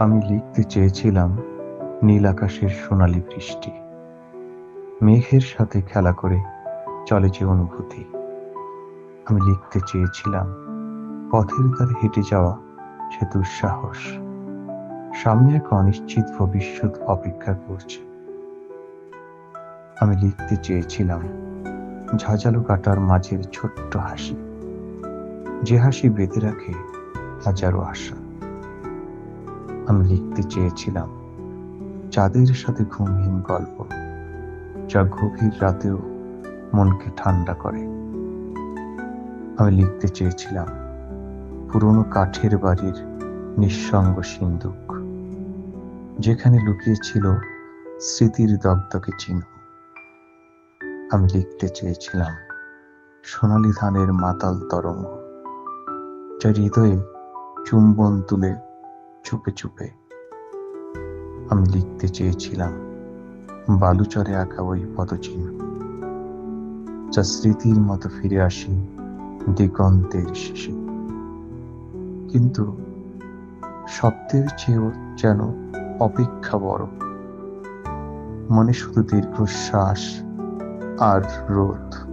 আমি লিখতে চেয়েছিলাম নীল আকাশের সোনালি বৃষ্টি। মেঘের সাথে খেলা করে চলে যে অনুভূতি। আমি লিখতে চেয়েছিলাম, পথের ধারে হেঁটে যাওয়া সে দুঃসাহস। সামনে এক অনিশ্চিত ভবিষ্যৎ অপেক্ষা করছে। আমি লিখতে চেয়েছিলাম, ঝাঁঝালো কাটার মাঝের ছোট্ট হাসি। যে হাসি বেঁধে রাখে হাজারো আশা। আমি লিখতে চেয়েছিলাম। চাঁদের সাথে ঘুমহীন গল্প, যা গভীর রাতেও মনকে ঠান্ডা করে। আমি লিখতে চেয়েছিলাম, পুরনো কাঠের বাড়ির নিঃসঙ্গ সিন্দুক, যেখানে লুকিয়েছিল স্মৃতির দগদগে চিহ্ন। আমি লিখতে চেয়েছিলাম, সোনালি ধানের মাতাল তরঙ্গ, যা হৃদয়ে চুম্বন তুলে চুপে চুপে। আমি লিখতে চেয়েছিলাম, বালুচরে আঁকা ওই পদচিহ্ন। যা স্মৃতির মতো ফিরে আসে দিগন্তের শেষে। কিন্তু শব্দের চেয়েও যেন অপেক্ষা বড় মনে শুধু দীর্ঘশ্বাস আর রোদ